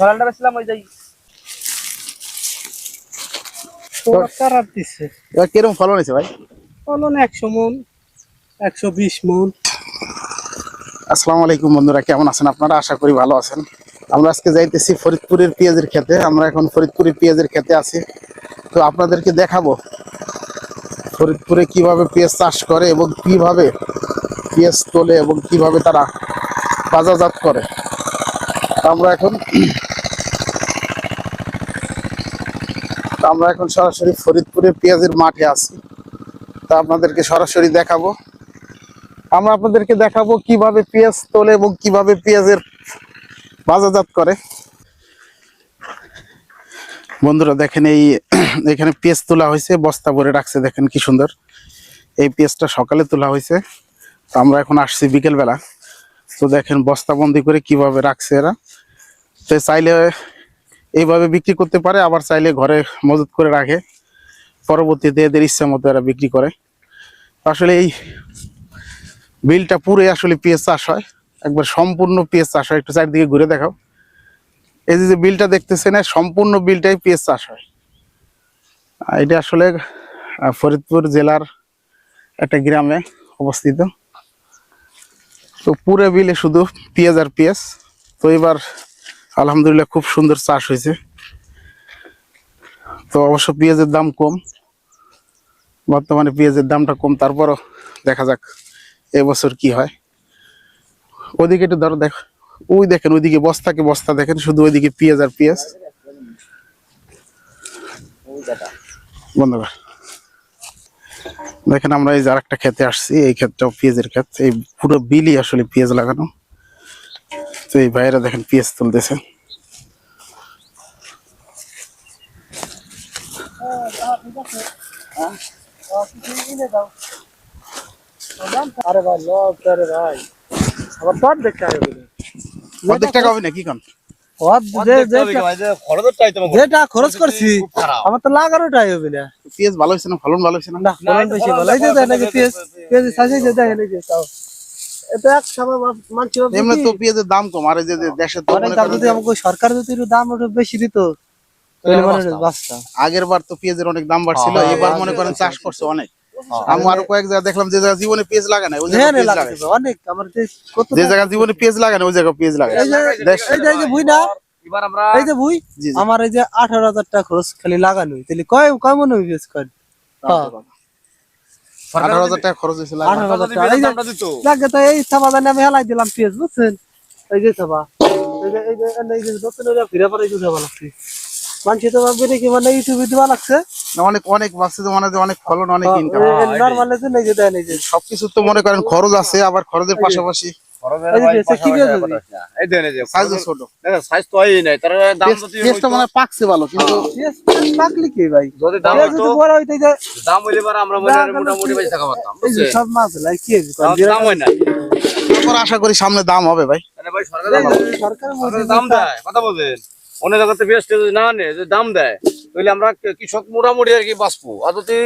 সরালটা বেছিলাম ওই যাই কারার দিচ্ছে এবার কীরকম ফলন হয়েছে ভাই? ফলন একশো মন একশো বিশ মন। আসসালামু আলাইকুম বন্ধুরা কেমন আছেন আপনারা? আশা করি ভালো আছেন। আমরা আজকে যাইতেছি ফরিদপুরের পেঁয়াজের খেতে। আমরা এখন ফরিদপুরের পেঁয়াজের খেতে আছি। তো আপনাদেরকে দেখাবো ফরিদপুরে কীভাবে পেঁয়াজ চাষ করে এবং কীভাবে পেঁয়াজ তোলে এবং কীভাবে তারা বাজারজাত করে। আমরা এখন আমরা এখন সরাসরি ফরিদপুরের পেঁয়াজের মাঠে আছি। তা আপনাদেরকে সরাসরি দেখাবো। আমরা আপনাদেরকে দেখাবো কীভাবে পেঁয়াজ তোলে এবং কীভাবে পেঁয়াজের বাজারজাত করে। বন্ধুরা, দেখেন এই এখানে পেঁয়াজ তোলা হয়েছে, বস্তা ভরে রাখছে, দেখেন কি সুন্দর। এই পেঁয়াজটা সকালে তোলা হয়েছে। তো আমরা এখন আসছি বিকেলবেলা। তো দেখেন বস্তাবন্দি করে কীভাবে রাখছে এরা। তো চাইলে এইভাবে বিক্রি করতে পারে, আবার চাইলে ঘরে মজুত করে রাখে। পরবর্তীতে এদের ইচ্ছা মতো এরা বিক্রি করে। আসলে এই বিলটা পুরে আসলে পেঁয়াজ চাষ হয়। একবার সম্পূর্ণ পেঁয়াজ চাষ হয়, একটু চারিদিকে ঘুরে দেখাও। এই যে বিলটা দেখতেছেন এর সম্পূর্ণ বিলটাই পেঁয়াজ চাষ হয়। এটা আসলে ফরিদপুর জেলার একটা গ্রামে অবস্থিত। তো পুরো বিলে শুধু পেঁয়াজ আর পেঁয়াজ। তো এবার আলহামদুলিল্লাহ খুব সুন্দর চাষ হয়েছে। তো অবশ্য পেঁয়াজের দাম কম। বর্তমানে পেঁয়াজের দামটা কম, তারপরও দেখা যাক এবছর কি হয়। ওদিকে একটু ধরো দেখ, ওই দেখেন ওইদিকে বস্তাকে বস্তা দেখেন, শুধু ওইদিকে পেঁয়াজ আর পেঁয়াজ। বন্ধ কর। দেখেন আমরা এই যে আরেকটা খেতে আসছি, এই ক্ষেতটাও পেঁয়াজের ক্ষেত, এই পুরো বিলি আসলে পেঁয়াজ লাগানো। তো এই ভাইয়েরা দেখেন পেঁয়াজ তুলতেছে। আরে ভাই লস আরে ভাই। আবার তোর দেখতে হবে বলে অর্ধেক টাকা হবে না কি কন? ওর যে- যে- যেটা খরচ করছি আমার তো লাগানোটাই হবে না। পেঁয়াজ ভালো হয়েছে না ফলন ভালো হয়েছে না? ফলন বেশি ভালো। এই যে দেয় নাকি পেঁয়াজ পেঁয়াজ সাজিয়েছে দেয় নাকি তাও। এটা এক সময় মানছি এমনি তো পেঁয়াজের দাম কম আর যে যে দেশে তো অনেক মনে দাম করেন যদি আমাকে সরকার যদি দাম একটু বেশি দিত মানে আগের বার তো পেঁয়াজের অনেক দাম বাড়ছিল হ্যাঁ, এবার মনে করেন চাষ করছে অনেক। আমি আরও কয়েক জায়গায় দেখলাম যে জায়গায় জীবনে পেঁয়াজ লাগা নাই ওই হ্যাঁ জায়গায় পেঁয়াজ লাগছে লাগায় অনেক। আমার যে জীবনে পেঁয়াজ লাগা নাই ওই জায়গায় পেঁয়াজ লাগায় এই যে দেশ এই যে এই যে ভুই না এবার আমরা এই যে ভুই জি জি। আমার এই যে আঠারো হাজার টাকা খরচ খালি লাগানো তাহলে কয় কয় মনে হয় পেঁয়াজ কয় হ্যাঁ আঠারো হাজার টাকা খরচ হয়েছিল আঠারো হাজার টাকা এই যে দামটা দিত লাগে তো এই সাবা জানি আমি হেলাই দিলাম পেঁয়াজ বুঝছেন? এই যে সাবা এই যে এই যে এই যে নতুন ফিরে পরে এই যে সাবা লাগছে। মানুষ তো ভাববে নাকি মানে ইউটিউবে দেওয়া লাগছে? অনেক অনেক বাচ্চা তো মনে অনেক ফলন অনেক ইনকাম নর্মাল যে যে সবকিছু তো মনে করেন খরচ আছে আবার খরচের পাশাপাশি এই যে পেঁয়াজটা কি পেঁয়াজ হবে? এই দেন এই যে সাইজ ছোট। সাইজ তো হয়ই নাই তার দাম যদি পেঁয়াজটা পাকছে ভালো কিন্তু পেঁয়াজ পাকলি কি ভাই? যদি দাম পেঁয়াজ হতো যদি বড় হইতে যে দাম হইলে পরে আমরা মোটামুটি বেশি টাকা পাতাম এই যে বুঝছেন? সব মাছ লাই কি হবে দাম- দাম না তারপর আশা করি সামনে দাম হবে ভাই। ভাই সরকার দাম দেয় কথা বলবেন অন্য জায়গাতে যদি না আনে যদি দাম দেয় তাহলে আমরা কৃষক মোটামুটি আর কি বাঁচবো। আর যদি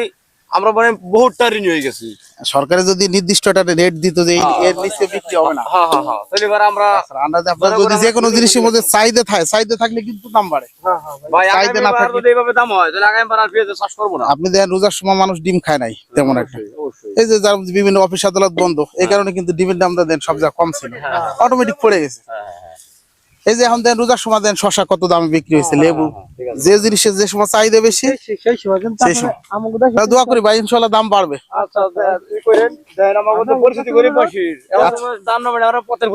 আমরা মানে বহুতটা ঋণ হয়ে গেছি। সরকারে যদি নির্দিষ্ট একটা রেট দিত যে এর নিচে বিক্রি হবে না। হ্যাঁ হ্যাঁ হ্যাঁ তাহলে এবার আমরা আন্দাজে আপনার যদি যে কোনো জিনিসের মধ্যে চাহিদা থাকে চাহিদা থাকলে কিন্তু দাম বাড়ে। হ্যাঁ হ্যাঁ ভাই। ভাই চাহিদা না থাকলে- যদি দাম হয় তাহলে আগামী বার আর পেঁয়াজের চাষ করব না। আপনি দেখেন রোজার সময় মানুষ ডিম খায় নাই তেমন একটা। এই যে যার বিভিন্ন অফিস আদালত বন্ধ এই কারণে কিন্তু ডিমের দামটা দেন সব জায়গা কম ছিল। অটোমেটিক পড়ে গেছে। এই যে এখন দেন রোজার সময় দেন শশা কত দামে বিক্রি হয়েছে লেবু। যে জিনিসের যে সময় চাহিদা বেশি সেই- সময় দোয়া করি ভাই ইনশাল্লাহ দাম বাড়বে। আচ্ছা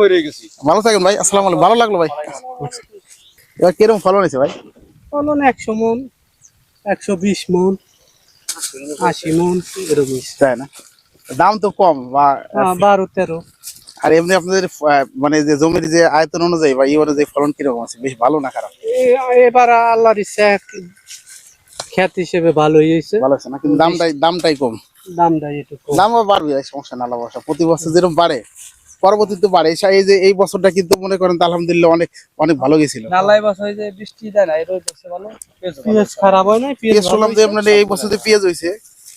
রয়ে গেছি। ভালো থাকেন ভাই আসসালামু আলাইকুম। ভালো লাগল ভাই। এবার কীরকম ফলন হয়েছে ভাই? ফলন একশো মন একশো বিশ মন আশি মন এরকম তাই না? দাম তো কম বা হ্যাঁ, বারো তেরো। আর এমনি আপনাদের মানে যে জমির যে আয়তন অনুযায়ী বা ই অনুযায়ী ফলন কীরকম আছে? বেশ ভালো না খারাপ? এবার আল্লাহর ইচ্ছা খ্যাত হিসেবে ভালোই হয়েছে। ভালো আছে না? কিন্তু দামটাই দামটাই কম। দাম একটু কম। দামও বাড়বে সমস্যা না আল্লাহ ভরসা। প্রতি বছর যেরকম বাড়ে পরবর্তীতে বাড়ে। এই- এই যে এই বছরটা কিন্তু মনে করেন আলহামদুলিল্লাহ অনেক অনেক ভালো গেছিল। নালাই বাস যে বৃষ্টি দেয় না এটা হচ্ছে ভালো। পেঁয়াজ খারাপ হয় না পেঁয়াজ পেঁয়াজ শুনলাম যে আপনার এই বছর যে পেঁয়াজ হয়েছে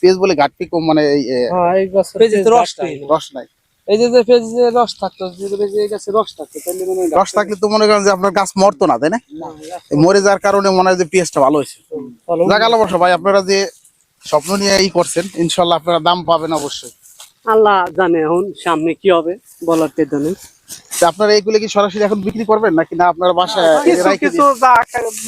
পেঁয়াজ বলে ঘাটতি কম মানে এই হ্যাঁ এই বছর পেঁয়াজে তো পেঁয়াজ রস নাই। রস নাই। এই যে যে পেঁয়াজে রস থাকতো যদি গাছে রস থাকতো তাহলে মনে রস থাকলে তো মনে করেন যে আপনার গাছ মরতো না তাই না? মরে যাওয়ার কারণে মনে হয় যে পেঁয়াজটা ভালো হয়েছে। জাগালো বসো ভাই আপনারা যে স্বপ্ন নিয়ে ই করছেন ইনশাল্লাহ আপনারা দাম পাবেন অবশ্যই। আল্লাহ জানে এখন সামনে কি হবে বলার তে আপনারা এইগুলো কি সরাসরি এখন বিক্রি করবেন নাকি না আপনার বাসায় কিছু রেখে কিছু দিয়ে- যা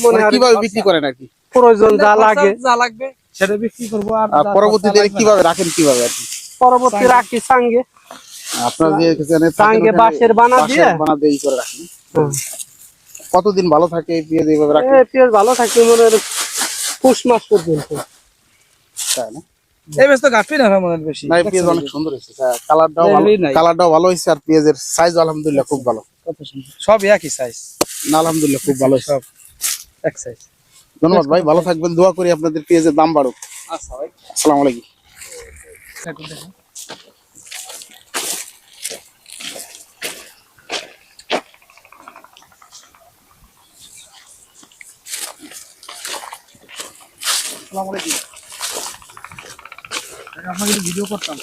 মনে কীভাবে বিক্রি করেন আর কি? প্রয়োজন যা লাগে। যা লাগবে সেটা বিক্রি করব আর আর পরবর্তীতে কীভাবে রাখেন কীভাবে আর কি? পরবর্তী রাখি সাঙ্গে। আপনার যে এখানে সাঙ্গে বাঁশের বানা দিয়ে? বানা দিয়ে করে রাখেন। কতদিন ভালো থাকে এই পেঁয়াজ এইভাবে রাখেন পেঁয়াজ ভালো থাকে মনে হয় পুষ মাস পর্যন্ত। তাই না? এই বেশ তো গাছই না মনে বেশি। না পেঁয়াজ অনেক সুন্দর হয়েছে। কালারটাও ভালো এই কালারটাও ভালো হয়েছে আর পেঁয়াজের সাইজ আলহামদুলিল্লাহ খুব ভালো। কত সুন্দর। সব একই সাইজ না আলহামদুলিল্লাহ খুব ভালো সব এক সাইজ ধন্যবাদ ভাই ভালো থাকবেন। দোয়া করি আপনাদের পেঁয়াজের দাম বাড়ুক। আচ্ছা ভাই। আসসালামু আলাইকুম। আসসালামু আলাইকুম। আপনাকে ভিডিও করতাম।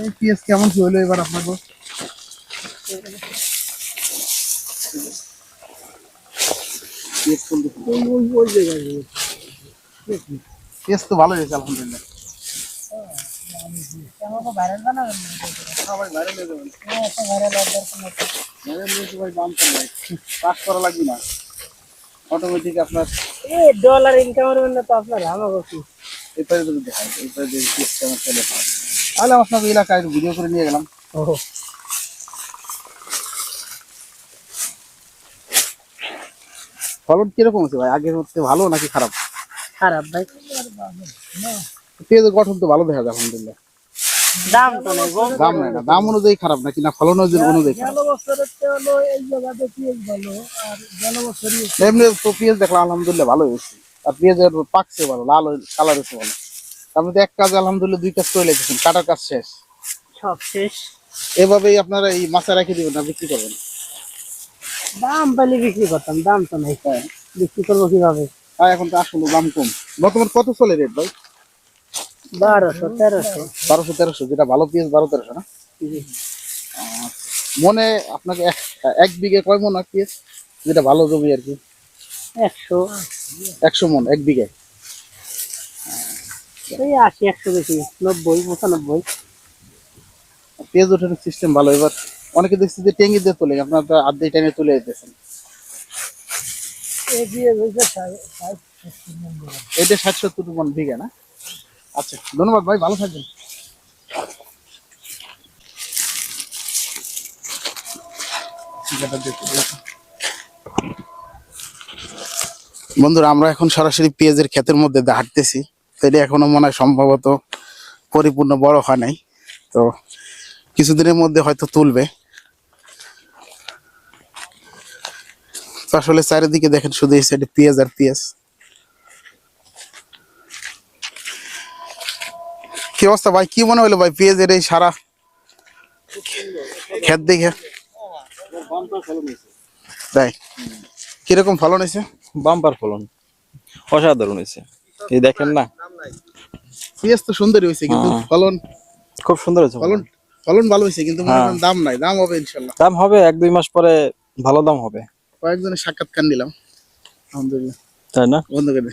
এই পেঁয়াজ কেমন কি হলো এবার আপনাকে? তো হয়েছে, আলহামদুলিল্লাহ। কাজ করা লাগবে না। অটোমেটিক আপনার ডলার ইনকামের জন্য তো আপনার আমাকে কি? পাশে যদি পেঁয়াজ কেমন চলে তাহলে আপনাকে এলাকায় ভিডিও করে নিয়ে গেলাম। ও ফলন কীরকম হচ্ছে ভাই? আগের মধ্যে ভালো নাকি খারাপ? খারাপ ভাই। পেঁয়াজের গঠন তো ভালো দেখা যায় আলহামদুলিল্লাহ। দাম তো নেই দাম নাই না দাম অনুযায়ী খারাপ না ফলন অনুযায়ী খারাপ? এমনি তো পেঁয়াজ দেখলাম আলহামদুলিল্লাহ ভালো হয়েছে। আর পেঁয়াজের পাকছে ভালো লাল কালার হয়েছে ভালো। আপনি তো এক কাজ আলহামদুলিল্লাহ দুই কাজ করে লেগেছেন কাটার কাজ শেষ। সব শেষ। এভাবেই আপনারা এই মাছা রেখে দিবেন না বিক্রি করবেন? দাম পাইলে বিক্রি করতাম দাম তো নাই। বিক্রি করব কীভাবে? আর এখন তো আসলে দাম কম। বর্তমান কত চলে রেট ভাই? বারোশো তেরোশো। বারোশো তেরোশো যেটা ভালো পেঁয়াজ বারো তেরোশো না? মনে আপনাকে এক বিঘে কয় মন আর পেঁয়াজ যেটা ভালো জমি আর কি। একশো। একশো মন এক বিঘে। এই আশি একশো বেশি নব্বই পঁচানব্বই। পেঁয়াজ ওঠানোর সিস্টেম ভালো। এবার অনেকে দেখছি যে টেঙ্গি দিয়ে তোলে আপনার তো আর্ধেক টেনে তুলে দিতেছেন। এটা ষাট সত্তর মন বিঘা না? আচ্ছা ধন্যবাদ ভাই, ভালো থাকবেন। বন্ধুরা, আমরা এখন সরাসরি পেঁয়াজের ক্ষেতের মধ্যে হাঁটতেছি। তো এটা এখনও মনে হয় সম্ভবত পরিপূর্ণ বড় হয় নাই। তো কিছুদিনের মধ্যে হয়তো তুলবে। তো আসলে চারিদিকে দেখেন শুধু এই সাইডে পেঁয়াজ আর পেঁয়াজ। কি অবস্থা ভাই? কি মনে হলো ভাই পেঁয়াজের এই সারা? ক্ষেত দেখে। তাই কীরকম ফলন হয়েছে? বাম্পার ফলন। অসাধারণ হয়েছে। এই দেখেন না। পেঁয়াজ তো সুন্দরই হয়েছে কিন্তু হ্যাঁ। ফলন খুব সুন্দর হয়েছে। ফলন ফলন ভালো হয়েছে কিন্তু হ্যাঁ। দাম নাই। দাম হবে ইনশাল্লাহ। দাম হবে এক দুই মাস পরে ভালো দাম হবে। কয়েকজনের সাক্ষাৎকার নিলাম। আলহামদুলিল্লাহ। তাই না? বন্ধ করে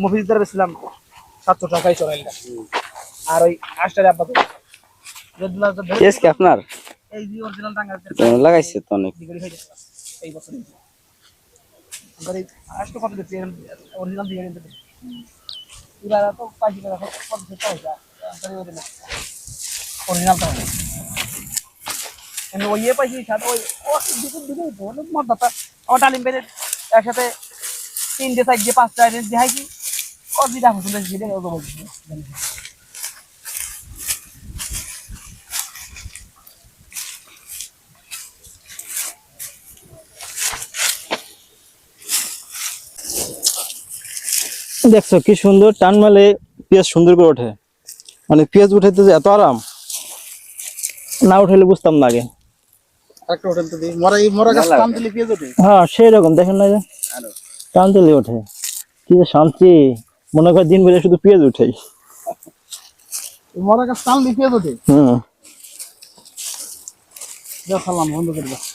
মফিস ধরে বেছিলাম সাতশো টাকাই সরাইলটা আর ওই আটটারে আব্বা তো যেগুলা তো আপনার? এই যে অরিজিনাল টাঙ্গা লাগাইছে তো অনেক। ডিগ্রি এই বছর। আমার আজকে কত দিচ্ছি? অরিজিনাল দিয়ে কিনতে এরা তো পাইছি না কত দিতে হয় অরিজিনাল তো এমনি ওই ইয়ে পাইছি সাথে ওই ও দিকে দিকে তো অনেক দাতা। আমার ডালিম বেড়ে একসাথে তিনটে চারটে পাঁচটা আইডেন্স দেখাই কি? ওর যেটা পছন্দ সেটা দেখছ কি সুন্দর? টান মালে পেঁয়াজ সুন্দর করে ওঠে। মানে পেঁয়াজ উঠাইতে যে এত আরাম না উঠাইলে বুঝতাম না আগে। হ্যাঁ সেই রকম দেখেন না যে। যে টান ওঠে। কি যে শান্তি মনে করে দিন বেলা শুধু পেঁয়াজ উঠে। মনে মরা গাছ টান উঠে পেঁয়াজ ওঠে। হুম। দেখালাম বন্ধ করে দাও।